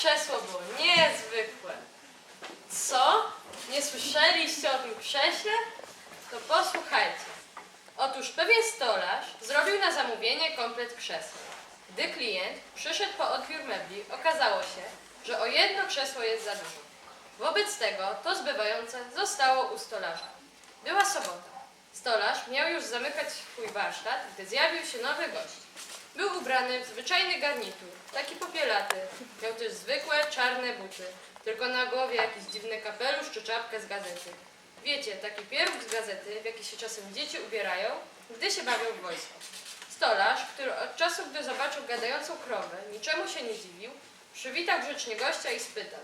krzesło było niezwykłe. Co? Nie słyszeliście o tym krześle? To posłuchajcie. Otóż pewien stolarz zrobił na zamówienie komplet krzesła. Gdy klient przyszedł po odbiór mebli, okazało się, że o jedno krzesło jest za dużo. Wobec tego to zbywające zostało u stolarza. Była sobota. Stolarz miał już zamykać swój warsztat, gdy zjawił się nowy gość. Był ubrany w zwyczajny garnitur, taki popielaty. Też zwykłe, czarne buty, tylko na głowie jakiś dziwny kapelusz czy czapkę z gazety. Wiecie, taki pieróg z gazety, w jaki się czasem dzieci ubierają, gdy się bawią w wojsko. Stolarz, który od czasu, gdy zobaczył gadającą krowę, niczemu się nie dziwił, przywitał grzecznie gościa i spytał.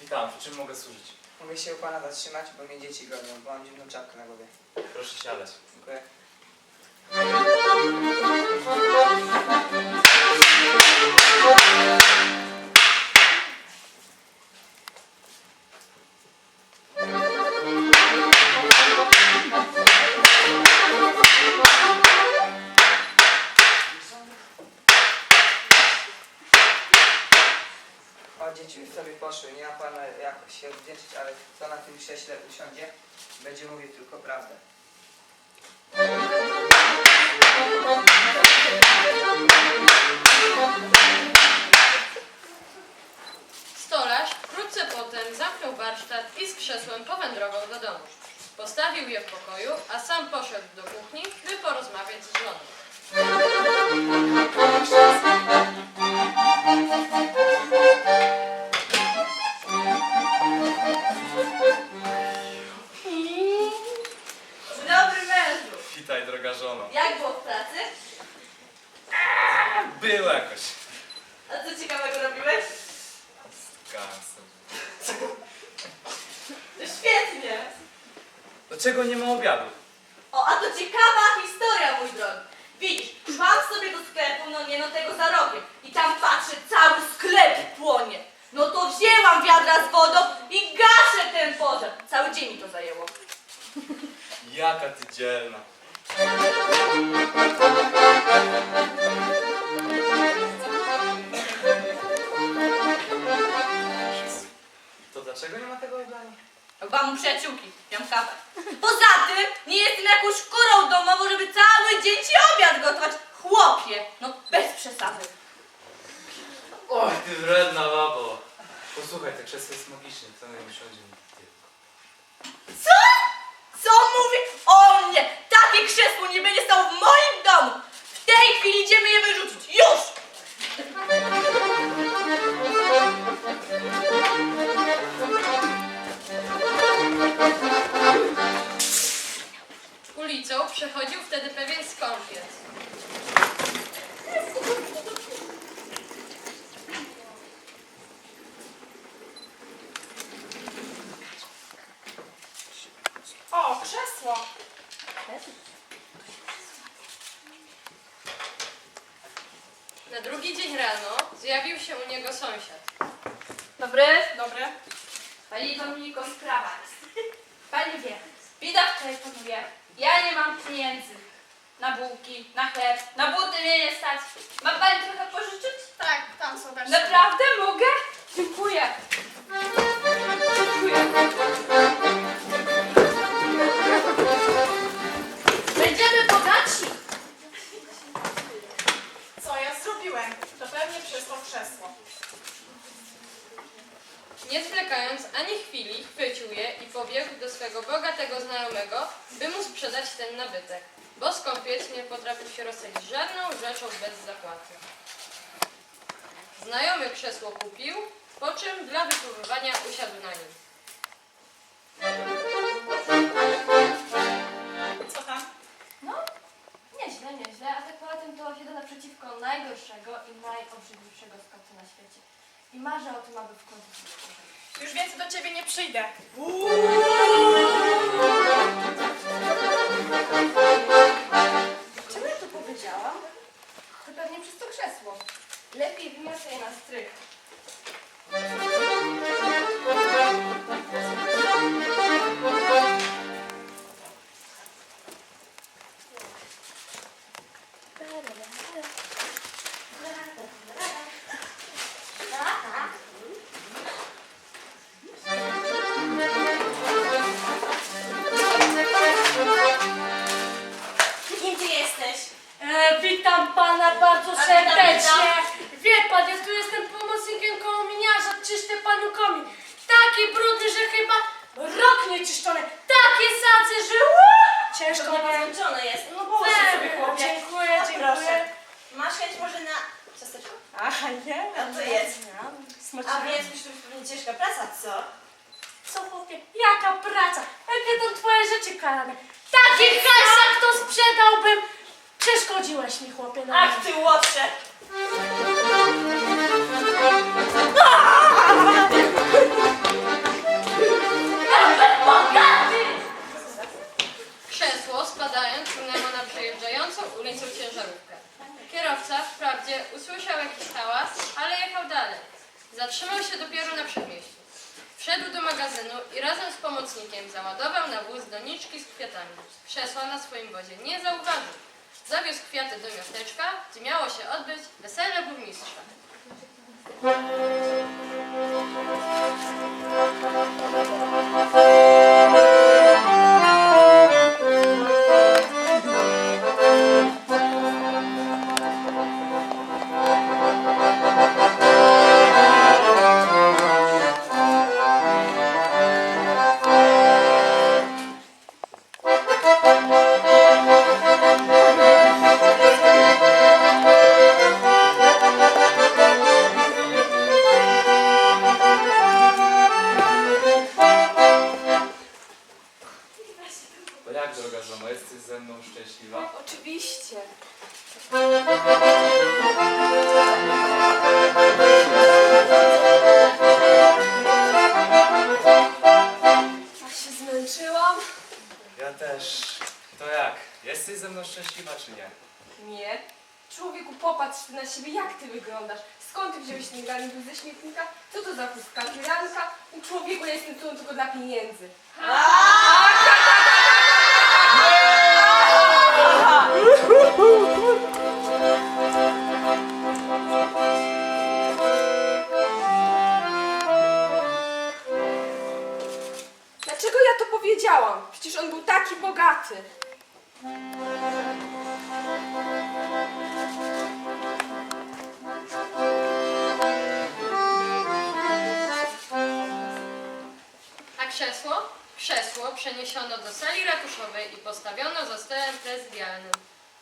Witam, w czym mogę służyć? Mogę się u pana zatrzymać, bo mnie dzieci gonią, bo mam dziwną czapkę na głowie. Proszę siadać. Dziękuję. Tym krześle usiądzie, będzie mówił tylko prawdę. Stolarz wkrótce potem zamknął warsztat i z krzesłem powędrował do domu. Postawił je w pokoju, a sam poszedł do kuchni, by porozmawiać z żoną. Witaj, droga żono. Jak było w pracy? Było jakoś. A co ciekawego robiłeś? Kasem. Świetnie. Dlaczego nie ma obiadu? O, a to ciekawa historia, mój drogi. Widzisz, szłam sobie do sklepu, no nie no tego za rogiem. I tam patrzę, cały sklep płonie. No to wzięłam wiadra z wodą i gaszę ten pożar. Cały dzień mi to zajęło. Jaka ty dzielna. To dlaczego nie ma tego obiadu? Mam przyjaciółki, miałam kawę. Poza tym nie jestem jakąś kurą domową, żeby cały dzień ci obiad gotować. Chłopie, no bez przesady. Oj, ty wredna babo. Posłuchaj, to krzesło jest magiczne, kto na nim usiądzie mi tylko. Co? Co mówi o Takie krzesło nie będzie stało w moim domu. W tej chwili idziemy je wyrzucić. Już! Ulicą przechodził wtedy pewien skąpiec. O, krzesło. Na drugi dzień rano zjawił się u niego sąsiad. Dobry. Dobre. Pani Dominiko, sprawa jest. Pani wie, bida w tej panowie. Ja nie mam pieniędzy. Na bułki, na chleb, na buty mnie nie stać. Ma pani trochę pożyczyć? Tak, tam są też. Naprawdę mogę? Dziękuję. Rzeczą bez zapłaty. Znajomy krzesło kupił, po czym dla wypróbowania usiadł na nim. Co tam? No, nieźle, nieźle, a tak poza tym to siedzę naprzeciwko najgorszego i najobrzydliwszego skauta na świecie. I marzę o tym, aby w końcu. Już więcej do ciebie nie przyjdę. Czemu wracaj na strych. Kim ty jesteś? E, witam pana bardzo serdecznie ja tu jestem pomocnikiem kominiarza, czyszczę panu komin. Taki brudny, że chyba rok nie czyszczony. Takie sacy, że uu, ciężko nie. jest. No połóż się sobie chłopie. Dziękuję, No, dziękuję. proszę. Masz chęć może na ciasteczko? Aha, nie? A to jest. A więc myślę, że pewnie ciężka praca, co? Co chłopie, jaka praca? Jakie to twoje rzeczy karane? Taki hajsak to sprzedałbym. Przeszkodziłeś mi chłopie na Ach ty łotrze! Krzesło spadając na przejeżdżającą ulicą ciężarówkę. Kierowca wprawdzie usłyszał jakiś hałas, ale jechał dalej. Zatrzymał się dopiero na przedmieściu. Wszedł do magazynu i razem z pomocnikiem załadował na wóz doniczki z kwiatami. Krzesła na swoim wozie nie zauważył. Zawiózł kwiaty do miasteczka, gdzie miało się odbyć wesele burmistrza. Thank you. Mną szczęśliwa czy nie? Nie. Człowieku, popatrz ty na siebie, jak ty wyglądasz. Skąd ty wziąłeś ten garnitur ze śmietnika? Co to za chustka? Firanka? U człowieku ja jestem tu tylko dla pieniędzy. Dlaczego ja to powiedziałam? Przecież on był taki bogaty. Krzesło przeniesiono do sali ratuszowej i postawiono za stołem prezydialnym.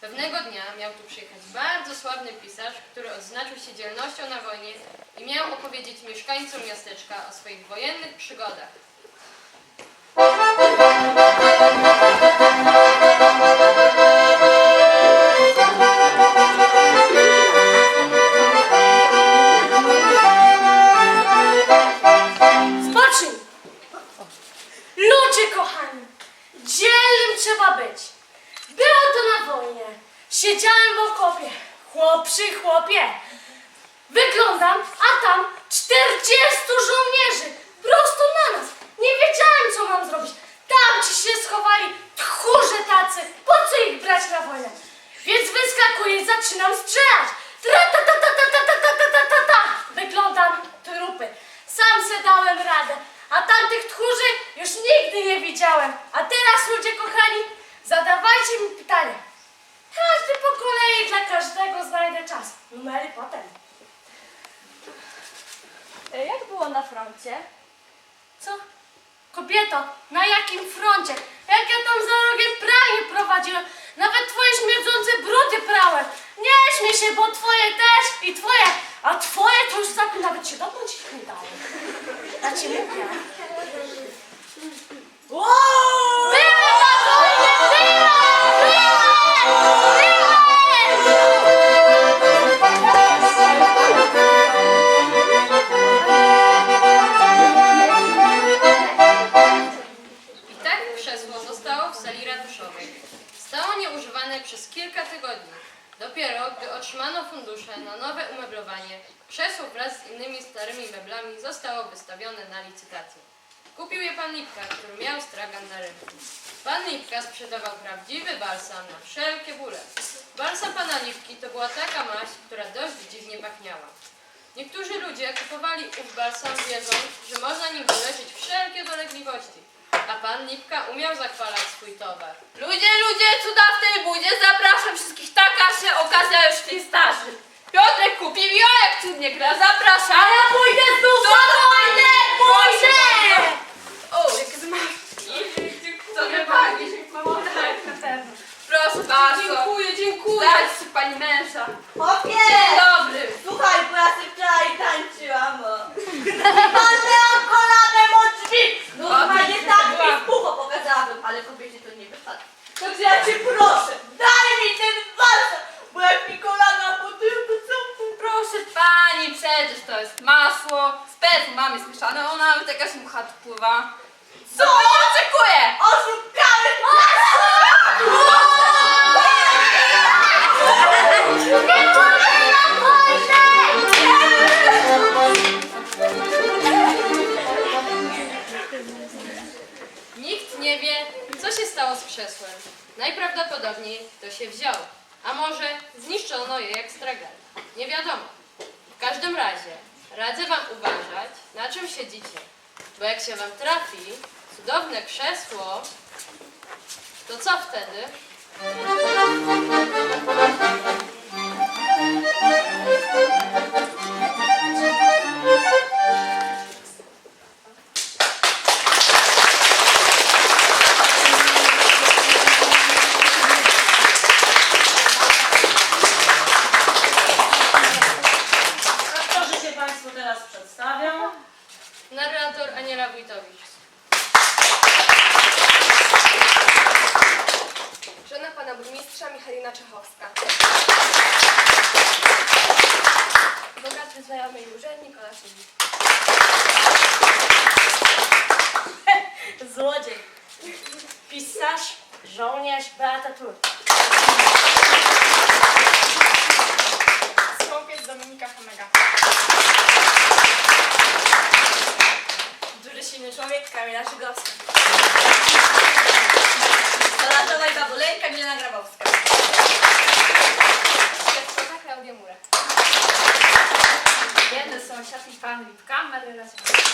Pewnego dnia miał tu przyjechać bardzo sławny pisarz, który odznaczył się dzielnością na wojnie i miał opowiedzieć mieszkańcom miasteczka o swoich wojennych przygodach. Trzeba być. Było to na wojnie. Siedziałem w okopie. Chłop przy chłopie. Wyglądam, a tam 40 żołnierzy. Prosto na nas. Nie wiedziałem, co mam zrobić. Tam ci się schowali tchórze tacy. Po co ich brać na wojnę? Więc wyskakuję i zaczynam strzelać. Tra ta ta ta ta ta ta ta ta ta ta. Wyglądam trupy. Sam se dałem radę. A tamtych tchórzy już nigdy nie widziałem. A teraz ludzie kochani, zadawajcie mi pytania. Każdy po kolei dla każdego znajdę czas. Numery potem. E, Jak było na froncie? Co? Kobieto, na jakim froncie? Jak ja tam za rogiem pranie prowadziłem? Nawet twoje śmierdzące brudy prałem. Nie śmiej się, bo twoje też i twoje, a twoje to już całkiem nawet się dotknąć nie dało. 那吃没？Krzesło wraz z innymi starymi meblami zostało wystawione na licytację. Kupił je pan Lipka, który miał stragan na rynku. Pan Lipka sprzedawał prawdziwy balsam na wszelkie bóle. Balsam pana Lipki to była taka maść, która dość dziwnie pachniała. Niektórzy ludzie kupowali ów balsam wiedząc, że można nim wyleczyć wszelkie dolegliwości. A pan Lipka umiał zachwalać swój towar. Ludzie, ludzie, cuda w tej budzie, zapraszam wszystkich, taka się okazja już tej starzy. Piotrek kupił i o jak cudnie gra, zapraszam! Ja pójdę znów za wojnę! Pójdę! O, jak zmarszczki. Co nie pani? Proszę bardzo. Dziękuję, dziękuję. Dajcie pani męża. Chłopie! Dzień dobry. Słuchaj, bo ja sobie wczoraj tańczyłam. o. Walnęłam kolanem o drzwi! No O, tak mi pucho pokazałabym, ale kobiecie to nie wypada. Także ja cię proszę, daj mi ten mamy zmieszane, ona nawet jakaś mucha tu pływa. Co pani oczekuje? Oszukałem! Nikt nie wie, co się stało z krzesłem. Najprawdopodobniej to się wziął. A może zniszczono je jak stragan. Nie wiadomo. W każdym razie radzę wam uważać, na czym siedzicie. Bo jak się wam trafi cudowne krzesło, to co wtedy? Tur. Chłopiec Dominika Chomega. Duży silny człowiek Kamila Szygowska. Dolatowa i babuleńka Milena Grabowska. Świadczona Klaudia Murek. Jeden sąsiad i pan Lipka, razem. Świadek